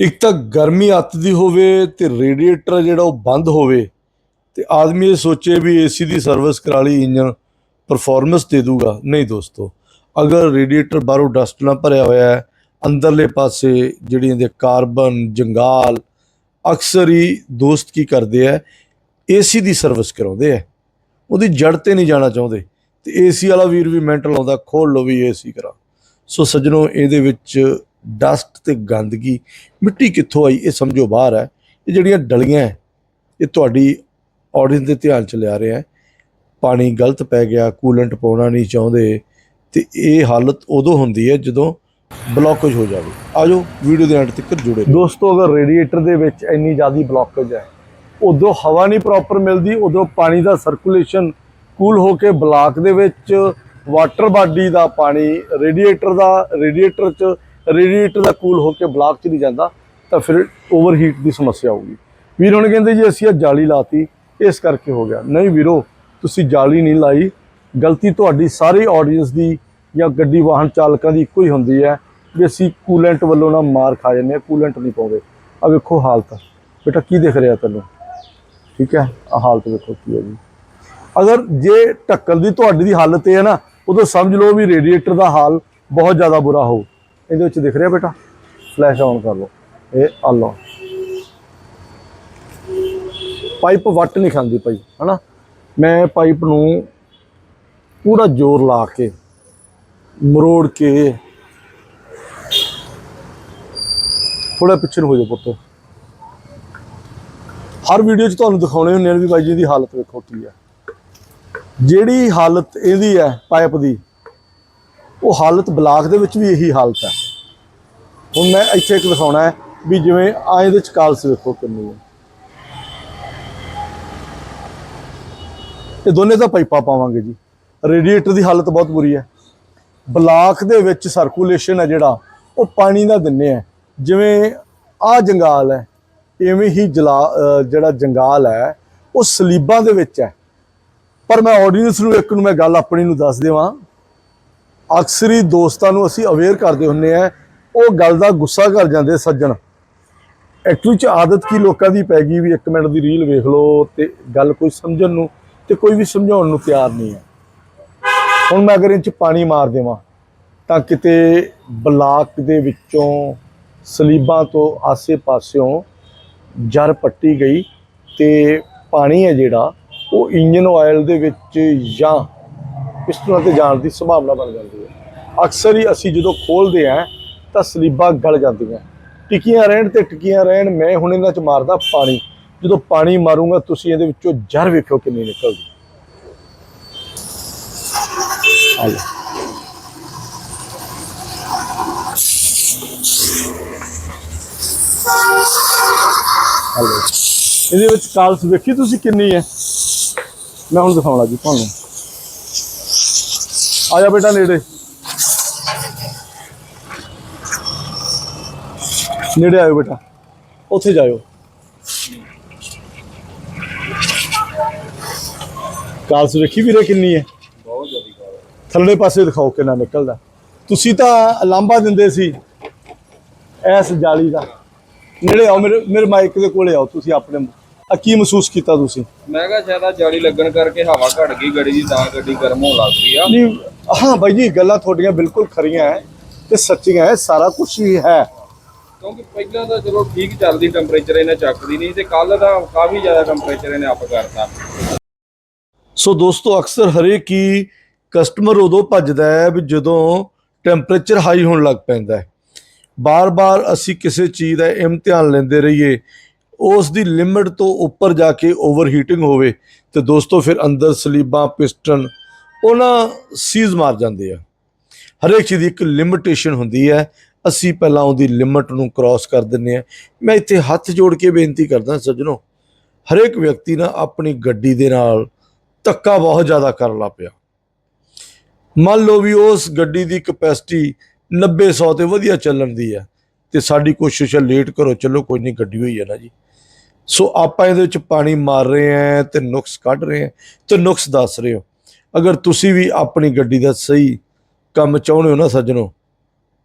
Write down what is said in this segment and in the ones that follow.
ਇੱਕ ਤਾਂ ਗਰਮੀ ਅੱਤ ਦੀ ਹੋਵੇ ਤੇ ਰੇਡੀਏਟਰ ਜਿਹੜਾ ਉਹ ਬੰਦ ਹੋਵੇ ਤੇ ਆਦਮੀ ਇਹ ਸੋਚੇ ਵੀ ਏਸੀ ਦੀ ਸਰਵਿਸ ਕਰਾ ਲਈ ਇੰਜਨ ਪਰਫਾਰਮੈਂਸ ਦੇ ਦੂਗਾ। ਨਹੀਂ ਦੋਸਤੋ, ਅਗਰ ਰੇਡੀਏਟਰ ਬਾਹਰੋਂ ਡਸਟ ਨਾਲ ਭਰਿਆ ਹੋਇਆ ਹੈ, ਅੰਦਰਲੇ ਪਾਸੇ ਜਿਹੜੀਆਂ ਇਹਦੇ ਕਾਰਬਨ, ਜੰਗਾਲ, ਅਕਸਰ ਹੀ ਦੋਸਤ ਕੀ ਕਰਦੇ ਆ ਏਸੀ ਦੀ ਸਰਵਿਸ ਕਰਾਉਂਦੇ ਆ। ਉਹਦੀ ਜੜ ਤੇ ਨਹੀਂ ਜਾਣਾ ਚਾਹੁੰਦੇ। ਤੇ ਏਸੀ ਵਾਲਾ ਵੀਰ ਵੀ ਮਿੰਟ ਲਾਉਂਦਾ ਖੋਲ ਲਓ ਵੀ ਏਸੀ ਕਰਾ। ਸੋ ਸੱਜਣੋ, ਇਹਦੇ ਵਿੱਚ ਡਸਟ ਤੇ ਗੰਦਗੀ, ਮਿੱਟੀ ਕਿੱਥੋਂ ਆਈ, ਇਹ ਸਮਝੋ ਬਾਹਰ ਹੈ। ਇਹ ਜਿਹੜੀਆਂ ਡਲੀਆਂ ਇਹ ਤੁਹਾਡੀ ਆਡੀਅנס ਦੇ ਧਿਆਨ ਚ ਲਿਆ ਰਿਹਾ ਪਾਣੀ ਗਲਤ ਪੈ ਗਿਆ ਕੂਲੈਂਟ ਪਾਉਣਾ ਨਹੀਂ ਚਾਹੁੰਦੇ, ਤੇ ਇਹ ਹਾਲਤ ਉਦੋਂ ਹੁੰਦੀ ਹੈ ਜਦੋਂ ਬਲੌਕੇਜ ਹੋ ਜਾਵੇ। ਆਜੋ ਵੀਡੀਓ ਦੇ ਅੰਤ ਤੱਕ ਜੁੜੇ ਦੋਸਤੋ, ਅਗਰ ਰੇਡੀਏਟਰ ਦੇ ਵਿੱਚ ਇੰਨੀ ਜ਼ਿਆਦੀ ਬਲੌਕੇਜ ਹੈ, ਉਦੋਂ ਹਵਾ ਨਹੀਂ ਪ੍ਰੋਪਰ ਮਿਲਦੀ, ਉਦੋਂ ਪਾਣੀ ਦਾ ਸਰਕੂਲੇਸ਼ਨ ਕੂਲ ਹੋ ਕੇ ਬਲਾਕ ਦੇ ਵਿੱਚ ਵਾਟਰ ਬਾਡੀ ਦਾ ਪਾਣੀ ਰੇਡੀਏਟਰ ਦਾ ਰੇਡੀਏਟਰ ਚ ਰੇਡੀਏਟਰ ਦਾ ਕੂਲ ਹੋ ਕੇ ਬਲਾਕ ਚ ਨਹੀਂ ਜਾਂਦਾ, ਤਾਂ ਫਿਰ ਓਵਰਹੀਟ ਦੀ ਸਮੱਸਿਆ ਆਊਗੀ। ਵੀਰ ਹੁਣ ਕਹਿੰਦੇ ਜੀ, ਅਸੀਂ ਇਹ ਜਾਲੀ ਲਾਤੀ, ਇਸ ਕਰਕੇ ਹੋ ਗਿਆ। ਨਹੀਂ ਵੀਰੋ, ਤੁਸੀਂ ਜਾਲੀ ਨਹੀਂ ਲਾਈ। ਗਲਤੀ ਤੁਹਾਡੀ ਸਾਰੀ ਆਡੀਅנס ਦੀ ਜਾਂ ਗੱਡੀ ਵਾਹਨ ਚਾਲਕਾਂ ਦੀ ਇੱਕੋ ਹੀ ਹੁੰਦੀ ਹੈ ਵੀ ਅਸੀਂ ਕੂਲੈਂਟ ਵੱਲੋਂ ਨਾ ਮਾਰ ਖਾ ਜਾਂਦੇ ਆ ਕੂਲੈਂਟ ਨਹੀਂ ਪਾਉਂਦੇ। ਆ ਵੇਖੋ ਹਾਲਤ। ਬੇਟਾ, ਕੀ ਦਿਖ ਰਿਹਾ ਤੈਨੂੰ? ਠੀਕ ਹੈ? ਆ ਹਾਲਤ ਵੇਖੋ ਕੀ ਹੈ ਜੀ। ਅਗਰ ਜੇ ਢੱਕਣ ਦੀ ਤੁਹਾਡੀ ਦੀ ਹਾਲਤ ਇਹ ਹੈ ਨਾ, ਉਦੋਂ ਸਮਝ ਲਓ ਵੀ ਰੇਡੀਏਟਰ ਦਾ ਹਾਲ ਬਹੁਤ ਜ਼ਿਆਦਾ ਬੁਰਾ ਹੋਊ। ਇਹਦੇ ਵਿੱਚ ਦਿਖ ਰਿਹਾ ਬੇਟਾ? ਫਲੈਸ਼ ਆਨ ਕਰ ਲਓ। ਇਹ ਆ ਲਓ ਪਾਈਪ ਵੱਟ ਨਹੀਂ ਖਾਂਦੀ ਪਈ, ਹਨਾ? ਮੈਂ ਪਾਈਪ ਨੂੰ ਪੂਰਾ ਜ਼ੋਰ ਲਾ ਕੇ, ਮਰੋੜ ਕੇ ਥੋੜਾ ਪਿੱਛੇ ਨੂੰ ਹੋ ਜਾ ਪੁੱਤ। ਹਰ ਵੀਡੀਓ 'ਚ ਤੁਹਾਨੂੰ ਦਿਖਾਉਣੇ ਹੁੰਦੇ ਨੇ ਵੀ ਬਾਈ ਜੀ ਦੀ ਹਾਲਤ ਵੇਖੋ ਕੀ ਹੈ। ਜਿਹੜੀ ਹਾਲਤ ਇਹਦੀ ਹੈ ਪਾਈਪ ਦੀ ਉਹ ਹਾਲਤ ਬਲਾਕ ਦੇ ਵਿੱਚ ਵੀ ਇਹੀ ਹਾਲਤ ਹੈ। ਹੁਣ ਮੈਂ ਇੱਥੇ ਇੱਕ ਦਿਖਾਉਣਾ ਹੈ ਵੀ ਜਿਵੇਂ ਆ ਇਹਦੇ ਚ ਕਾਲਸ ਵੇਖੋ ਕਿੰਨੀ ਹੈ। ਇਹ ਦੋਨੇ ਤਾਂ ਪਾਈਪਾਂ ਪਾਵਾਂਗੇ ਜੀ। ਰੇਡੀਏਟਰ ਦੀ ਹਾਲਤ ਬਹੁਤ ਬੁਰੀ ਹੈ। ਬਲਾਕ ਦੇ ਵਿੱਚ ਸਰਕੂਲੇਸ਼ਨ ਹੈ ਜਿਹੜਾ, ਉਹ ਪਾਣੀ ਦਾ ਦਿੰਨੇ ਆ ਜਿਵੇਂ ਆ ਜੰਗਾਲ ਹੈ, ਇਵੇਂ ਹੀ ਜਲਾ ਜਿਹੜਾ ਜੰਗਾਲ ਹੈ, ਉਹ ਸਲੀਬਾਂ ਦੇ ਵਿੱਚ ਹੈ। ਪਰ ਮੈਂ ਆਡੀਅנס ਨੂੰ ਇੱਕ ਨੂੰ ਮੈਂ ਗੱਲ ਆਪਣੀ ਨੂੰ ਦੱਸ ਦੇਵਾਂ। ਅਕਸਰ ਹੀ ਦੋਸਤਾਂ ਨੂੰ ਅਸੀਂ ਅਵੇਅਰ ਕਰਦੇ ਹੁੰਨੇ ਆ ਉਹ ਗੱਲ ਦਾ ਗੁੱਸਾ ਕਰ ਜਾਂਦੇ ਸੱਜਣ। ਐਕਚੁਅਲੀ ਚ ਆਦਤ ਕੀ ਲੋਕਾਂ ਦੀ ਪੈ ਗਈ ਵੀ 1 ਮਿੰਟ ਦੀ ਰੀਲ ਵੇਖ ਲਓ ਤੇ ਗੱਲ ਕੋਈ ਸਮਝਣ ਨੂੰ ਤੇ ਕੋਈ ਵੀ ਸਮਝਾਉਣ ਨੂੰ ਤਿਆਰ ਨਹੀਂ ਹੈ। ਹੁਣ ਮੈਂ ਅਗਰ ਇਹ ਚ ਪਾਣੀ ਮਾਰ ਦੇਵਾਂ, ਤਾਂ ਕਿਤੇ ਬਲਾਕ ਦੇ ਵਿੱਚੋਂ, ਸਲੀਬਾਂ ਤੋਂ ਆਸੇ-ਪਾਸਿਓਂ ਜਰ ਪੱਟੀ ਗਈ ਤੇ ਪਾਣੀ ਹੈ ਜਿਹੜਾ, ਉਹ ਇੰਜਨ ਆਇਲ ਦੇ ਵਿੱਚ ਜਾਂ ਪਿਸਟਨਾਂ ਤੇ ਜਾਣ ਦੀ ਸੰਭਾਵਨਾ ਬਣ ਜਾਂਦੀ ਹੈ। ਅਕਸਰ ਹੀ ਅਸੀਂ ਜਦੋਂ ਖੋਲਦੇ ਆਂ ਤਾਂ ਸਲੀਬਾਂ ਗਲ ਜਾਂਦੀਆਂ। ਟਿਕੀਆਂ ਰਹਿਣ ਤੇ ਟਿਕੀਆਂ ਰਹਿਣ, ਮੈਂ ਹੁਣ ਇਹਨਾਂ 'ਚ ਮਾਰਦਾ ਪਾਣੀ। ਜਦੋਂ ਪਾਣੀ ਮਾਰੂੰਗਾ, ਤੁਸੀਂ ਇਹਦੇ ਵਿੱਚੋਂ ਜ਼ਰ ਵੇਖਿਓ ਕਿੰਨੀ ਨਿਕਲਦੀ। ਆ ਲਓ। ਇਹਦੇ ਵਿੱਚ ਕਾਲਸ ਵੇਖੀ ਤੁਸੀਂ ਕਿੰਨੀ ਹੈ? ਮੈਂ ਹੁਣ ਦਿਖਾਉਣਾ ਜੀ ਤੁਹਾਨੂੰ। ਆ ਜਾ ਬੇਟਾ ਨੇੜੇ। ਨੇੜੇ ਆਇਓ ਬੇਟਾ। ਉੱਥੇ ਜਾਇਓ। ਕਾਲਸ ਵੇਖੀ ਵੀਰੇ ਕਿੰਨੀ ਹੈ? ਬਹੁਤ ਜ਼ਿਆਦਾ ਕਾਲ ਥੱਲੇ ਪਾਸੇ ਦਿਖਾਓ ਕਿੰਨਾ ਨਿਕਲਦਾ। ਤੁਸੀਂ ਤਾਂ ਲਾਂਬਾ ਦਿੰਦੇ ਸੀ ਐਸ ਜਾਲੀ ਦਾ। ਨੇੜੇ ਆਓ, ਮੇਰੇ ਮੇਰੇ ਮਾਈਕ ਦੇ ਕੋਲੇ ਆਓ, ਤੁਸੀਂ ਆਪਣੇ ਆ ਕੀ ਮਹਿਸੂਸ ਕੀਤਾ ਤੁਸੀਂ? ਮੈਂ ਕਿਹਾ ਸ਼ਾਇਦ ਆਹ ਜਾਲੀ ਲੱਗਣ ਕਰਕੇ ਹਵਾ ਘਟ ਗਈ ਗੱਡੀ ਦੀ ਤਾਂ ਗੱਡੀ ਗਰਮ ਹੋਣ ਲੱਗ ਪਈ ਆ। ਨਹੀਂ ਹਾਂ ਬਾਈ ਜੀ ਗੱਲਾਂ ਤੁਹਾਡੀਆਂ ਬਿਲਕੁਲ ਖਰੀਆਂ ਹੈ ਤੇ ਸੱਚੀਆਂ ਹੈ ਸਾਰਾ ਕੁਝ ਹੀ ਹੈ। ਕਿਉਂਕਿ ਪਹਿਲਾਂ ਤਾਂ ਚਲੋ ਠੀਕ ਚੱਲਦੀ ਟੈਂਪਰੇਚਰ ਇਹਨੇ ਚੱਕਦੀ ਨਹੀਂ ਤੇ ਕੱਲ ਦਾ ਕਾਫੀ ਜ਼ਿਆਦਾ ਟੈਂਪਰੇਚਰ ਇਹਨੇ ਅਪ ਕਰਤਾ। ਸੋ ਦੋਸਤੋ ਅਕਸਰ ਹਰੇਕ ਹੀ ਕਸਟਮਰ ਉਦੋਂ ਭੱਜਦਾ ਹੈ ਵੀ ਜਦੋਂ ਟੈਂਪਰੇਚਰ ਹਾਈ ਹੋਣ ਲੱਗ ਪੈਂਦਾ ਹੈ। ਬਾਰ-ਬਾਰ ਅਸੀਂ ਕਿਸੇ ਚੀਜ਼ ਦਾ ਇਮਤਿਹਾਨ ਲੈਂਦੇ ਰਹੀਏ ਉਸ ਦੀ ਲਿਮਟ ਤੋਂ ਉੱਪਰ ਜਾ ਕੇ ਓਵਰਹੀਟਿੰਗ ਹੋਵੇ ਤੇ ਦੋਸਤੋ ਫਿਰ ਅੰਦਰ ਸਲੀਬਾਂ, ਪਿਸਟਨ, ਉਹਨਾਂ ਸੀਜ਼ ਮਾਰ ਜਾਂਦੇ ਆ। ਹਰੇਕ ਚੀਜ਼ ਦੀ ਇੱਕ ਲਿਮਿਟੇਸ਼ਨ ਹੁੰਦੀ ਹੈ। ਅਸੀਂ ਪਹਿਲਾਂ ਉਹਦੀ ਲਿਮਟ ਨੂੰ ਕ੍ਰਾਸ ਕਰ ਦਿੰਨੇ ਆ ਮੈਂ ਇੱਥੇ ਹੱਥ ਜੋੜ ਕੇ ਬੇਨਤੀ ਕਰਦਾ ਸੱਜਣੋ, ਹਰੇਕ ਵਿਅਕਤੀ ਨਾ ਆਪਣੀ ਗੱਡੀ ਦੇ ਨਾਲ ਧੱਕਾ ਬਹੁਤ ਜ਼ਿਆਦਾ ਕਰਨ ਲੱਗ ਪਿਆ। ਮੰਨ ਲਓ ਵੀ ਉਸ ਗੱਡੀ ਦੀ ਕਪੈਸਿਟੀ 90 100 ਤੇ ਵਧੀਆ ਚੱਲਣ ਦੀ ਹੈ। ਤੇ ਸਾਡੀ ਕੋਸ਼ਿਸ਼ ਹੈ ਲੇਟ ਕਰੋ, ਚਲੋ ਕੋਈ ਨਹੀਂ, ਗੱਡੀ ਹੋਈ ਹੈ ਨਾ ਜੀ। ਸੋ ਆਪਾਂ ਇਹਦੇ ਵਿੱਚ ਪਾਣੀ ਮਾਰ ਰਹੇ ਹਾਂ ਤੇ ਨੁਕਸ ਕੱਢ ਰਹੇ ਹਾਂ ਤੇ ਨੁਕਸ ਦੱਸ ਰਹੇ ਹੋ। ਅਗਰ ਤੁਸੀਂ ਵੀ ਆਪਣੀ ਗੱਡੀ ਦਾ ਸਹੀ ਕੰਮ ਚਾਹੁੰਦੇ ਹੋ ਨਾ ਸੱਜਣੋ,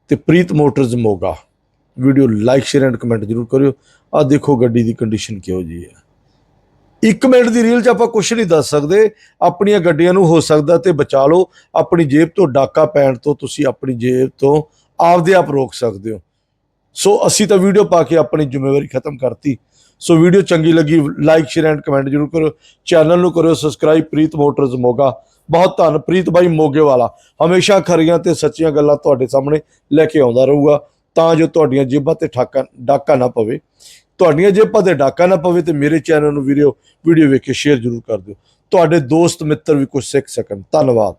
ਤੇ Preet motors Moga. Video like, share and comment ਜ਼ਰੂਰ ਕਰਿਓ। ਆ ਦੇਖੋ ਗੱਡੀ ਦੀ ਕੰਡੀਸ਼ਨ ਕਿਹੋ ਜੀ ਹੈ। ਇੱਕ ਮਿੰਟ ਦੀ ਰੀਲ 'ਚ ਆਪਾਂ ਕੁਝ ਨਹੀਂ ਦੱਸ ਸਕਦੇ। ਆਪਣੀਆਂ ਗੱਡੀਆਂ ਨੂੰ ਹੋ ਸਕਦਾ ਤੇ ਬਚਾ ਲਓ। ਆਪਣੀ ਜੇਬ ਤੋਂ ਡਾਕਾ ਪੈਣ ਤੋਂ ਤੁਸੀਂ ਆਪਣੀ ਜੇਬ ਤੋਂ ਆਪਦੇ ਆਪ ਰੋਕ ਸਕਦੇ ਹੋ। ਸੋ ਅਸੀਂ ਤਾਂ ਵੀਡੀਓ ਪਾ ਕੇ ਆਪਣੀ ਜ਼ਿੰਮੇਵਾਰੀ ਖਤਮ ਕਰਤੀ। ਸੋ ਵੀਡੀਓ ਚੰਗੀ ਲੱਗੀ ਲਾਈਕ ਸ਼ੇਅਰ ਐਂਡ ਕਮੈਂਟ ਜ਼ਰੂਰ ਕਰੋ ਚੈਨਲ ਨੂੰ ਕਰਿਓ ਸਬਸਕ੍ਰਾਈਬ ਪ੍ਰੀਤ ਮੋਟਰਸ ਮੋਗਾ। ਬਹੁਤ ਧੰਨ, ਪ੍ਰੀਤ ਬਾਈ ਮੋਗੇ ਵਾਲਾ। ਹਮੇਸ਼ਾ ਖਰੀਆਂ ਤੇ ਸੱਚੀਆਂ ਗੱਲਾਂ ਤੁਹਾਡੇ ਸਾਹਮਣੇ ਲੈ ਕੇ ਆਉਂਦਾ ਰਹੂਗਾ। ਤਾਂ ਜੋ ਤੁਹਾਡੀਆਂ ਜੇਬਾਂ ਤੇ ਠਾਕਾ, ਡਾਕਾ ਨਾ ਪਵੇ। ਤੁਹਾਡੀਆਂ ਜੇਬਾਂ ਤੇ ਡਾਕਾ ਨਾ ਪਵੇ ਤੇ ਮੇਰੇ ਚੈਨਲ ਨੂੰ ਵੀਡੀਓ ਵੀਡੀਓ ਵੇਖ ਕੇ ਸ਼ੇਅਰ ਜ਼ਰੂਰ ਕਰ ਦਿਓ। ਤੁਹਾਡੇ ਦੋਸਤ, ਮਿੱਤਰ ਵੀ ਕੁਝ ਸਿੱਖ ਸਕਣ। ਧੰਨਵਾਦ।